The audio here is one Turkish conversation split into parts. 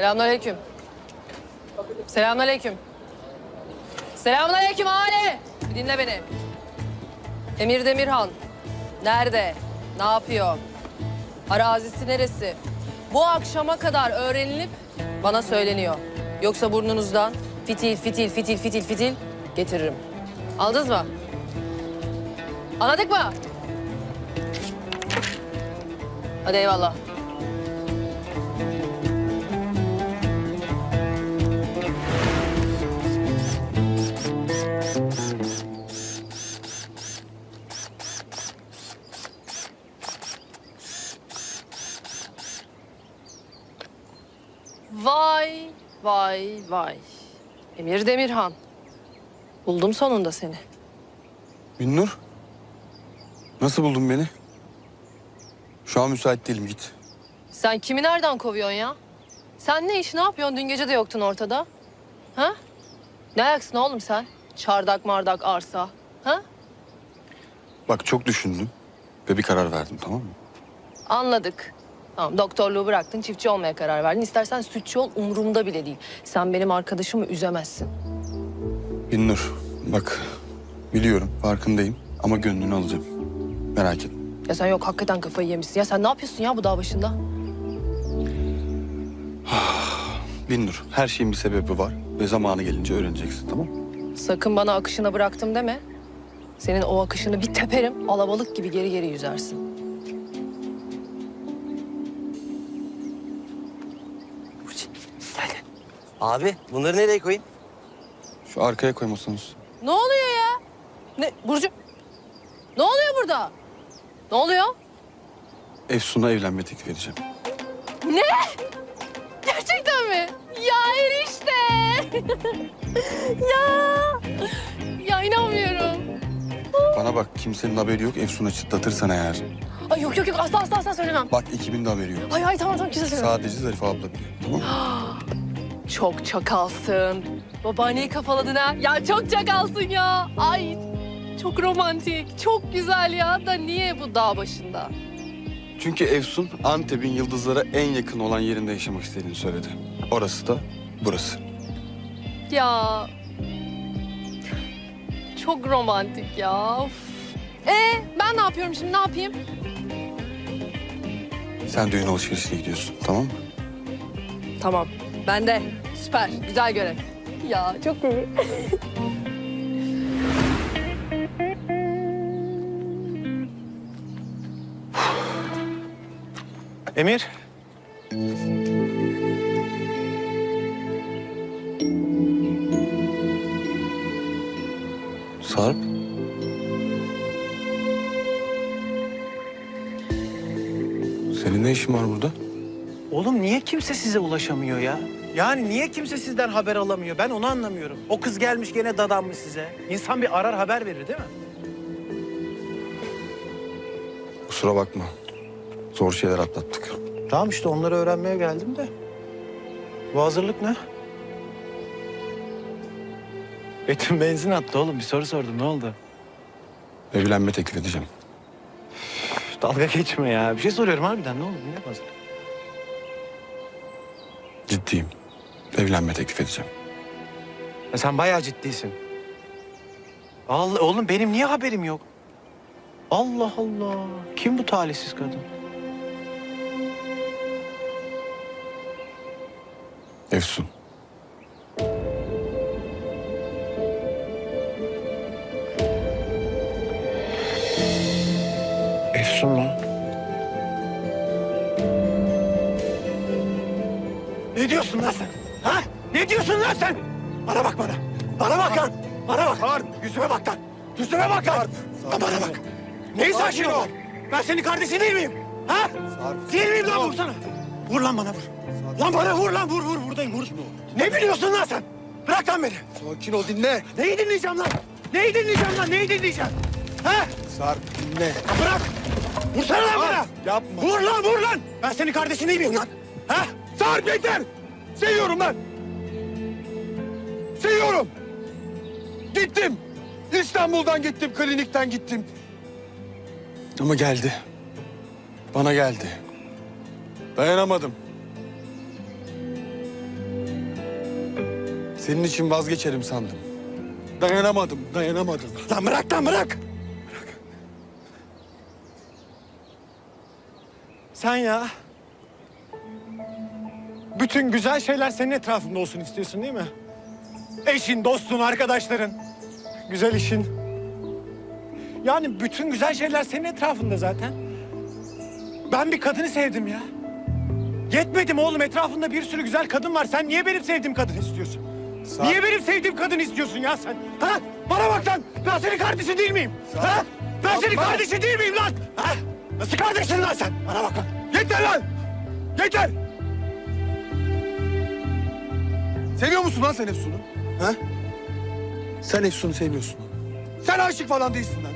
Selamünaleyküm. Selamünaleyküm. Selamünaleyküm aile. Bir dinle beni. Emir Demirhan. Nerede? Ne yapıyor? Arazisi neresi? Bu akşama kadar öğrenilip bana söyleniyor. Yoksa burnunuzdan fitil, fitil, fitil, fitil, fitil getiririm. Anladınız mı? Anladık mı? Hadi eyvallah. Vay, vay, vay. Emir Demirhan. Buldum sonunda seni. Binnur. Nasıl buldun beni? Şu an müsait değilim git. Sen kimi nereden kovuyorsun ya? Sen ne iş, ne yapıyorsun? Dün gece de yoktun ortada. Ha? Ne ayaksın oğlum sen? Çardak mardak arsa. Ha? Bak çok düşündüm ve bir karar verdim tamam mı? Anladık. Tamam doktorluğu bıraktın, çiftçi olmaya karar verdin. İstersen sütçü ol, umurumda bile değil. Sen benim arkadaşımı üzemezsin. Binnur bak biliyorum farkındayım ama gönlünü alacağım. Merak etme. Ya sen yok hakikaten kafayı yemişsin. Ya sen ne yapıyorsun ya bu dağ başında? Binnur her şeyin bir sebebi var ve zamanı gelince öğreneceksin tamam mı? Sakın bana akışına bıraktım deme. Senin o akışını bir teperim, alabalık gibi geri geri yüzersin. Abi bunları nereye koyayım? Şu arkaya koymasanız. Ne oluyor ya? Ne Burcu? Ne oluyor burada? Ne oluyor? Efsun'a evlenme teklif edeceğim. Ne? Gerçekten mi? Ya enişte. ya. Ya inanmıyorum. Bana bak kimsenin haberi yok Efsun'a çıtlatırsan eğer. Ay yok yok yok asla asla asla söylemem. Bak ekibin de haberi yok. Ay ay tamam tamam kimse söylemem. Sadece Zarife abla biliyor tamam mı? Çok çakalsın. Babaanneyi kafaladın ha. Ya çok çakalsın ya. Ay çok romantik, çok güzel ya. Da niye bu dağ başında? Çünkü Efsun Antep'in yıldızlara en yakın olan yerinde yaşamak istediğini söyledi. Orası da burası. Ya çok romantik ya. Of. Ee, ben ne yapıyorum şimdi? Ne yapayım? Sen düğün alışverişine gidiyorsun tamam mı? Tamam. Ben de. Süper. Güzel görev. Ya çok iyi. Emir. Sarp. Senin ne işin var burada? Oğlum niye kimse size ulaşamıyor ya? Yani niye kimse sizden haber alamıyor? Ben onu anlamıyorum. O kız gelmiş gene dadanmış size. İnsan bir arar haber verir değil mi? Kusura bakma. Zor şeyler atlattık. Tamam işte onları öğrenmeye geldim de. Bu hazırlık ne? Betim benzin attı oğlum. Bir soru sordum. Ne oldu? Evlenme teklif edeceğim. Dalga geçme ya. Bir şey soruyorum harbiden. Ne oldu? Ne hazırlık? Ciddiyim. Evlenme teklif edeceğim. Ya sen bayağı ciddisin. Allah oğlum benim niye haberim yok? Allah Allah. Kim bu talihsiz kadın? Efsun. Efsun mu? Ne diyorsun lan sen? Ha? Ne diyorsun lan sen? Bana bak bana. Bana bak lan. Bana bak. Sarp. Yüzüme bak lan. Yüzüme bak lan. Lan bana bak. Neyi sakin ol? Ben senin kardeşin değil miyim? Ha? Değil miyim lan vursana. Vur lan bana vur. Lan bana vur lan vur vur buradayım vur. Ne biliyorsun lan sen? Bırak lan beni. Sakin ol dinle. Neyi dinleyeceğim lan? Neyi dinleyeceğim lan? Neyi dinleyeceğim? Ha? Sarp dinle. Bırak! Vursana lan bana! yapma. Vur lan vur lan! Ben senin kardeşin değil miyim lan? Ha? Sarp yeter! Seviyorum lan! Seviyorum. Gittim. İstanbul'dan gittim, klinikten gittim. Ama geldi. Bana geldi. Dayanamadım. Senin için vazgeçerim sandım. Dayanamadım, dayanamadım. Lan bırak lan bırak. Bırak. Sen ya. Bütün güzel şeyler senin etrafında olsun istiyorsun değil mi? Eşin, dostun, arkadaşların. Güzel işin. Yani bütün güzel şeyler senin etrafında zaten. Ben bir kadını sevdim ya. Yetmedi mi oğlum? Etrafında bir sürü güzel kadın var. Sen niye benim sevdiğim kadını istiyorsun? Sa- Niye benim sevdiğim kadını istiyorsun ya sen? Ha? Bana bak lan! Ben senin kardeşin değil miyim? Ha? Ben senin kardeşin değil miyim lan? Ha? Nasıl kardeşsin lan sen? Bana bak lan! Yeter lan! Yeter! Seviyor musun lan sen Efsun'u? Ha? Sen Efsun'u sevmiyorsun. Sen aşık falan değilsin lan.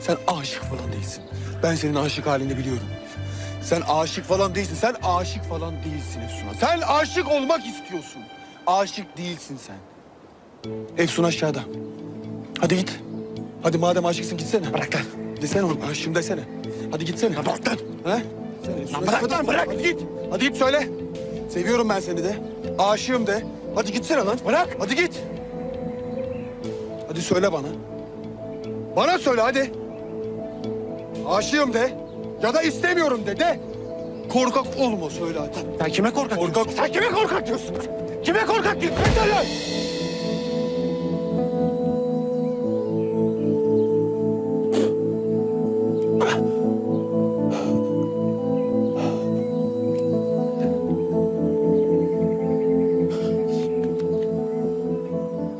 Sen aşık falan değilsin. Ben senin aşık halini biliyorum. Sen aşık falan değilsin. Sen aşık falan değilsin Efsun'a. Sen aşık olmak istiyorsun. Aşık değilsin sen. Efsun aşağıda. Hadi git. Hadi madem aşıksın gitsene. Bırak lan! Desene oğlum aşığım desene. Hadi gitsene. Lan bırak lan! He? Sen Efsun'a Lan bırak lan, bırak! Hadi git. Hadi git söyle. Seviyorum ben seni de. Aşığım de. Hadi gitsene lan. Bırak! Hadi git. Hadi söyle bana. Bana söyle hadi. Aşığım de. Ya da istemiyorum de de. Korkak olma söyle hadi. Sen kime korkak, Korkak- diyorsun? Sen kime korkak diyorsun? Kime korkak diyorsun? Yeter lan!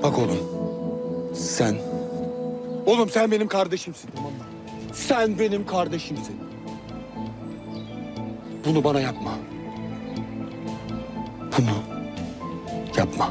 Bak oğlum. Sen. Oğlum sen benim kardeşimsin tamam mı? Sen benim kardeşimsin. Bunu bana yapma. Bunu yapma.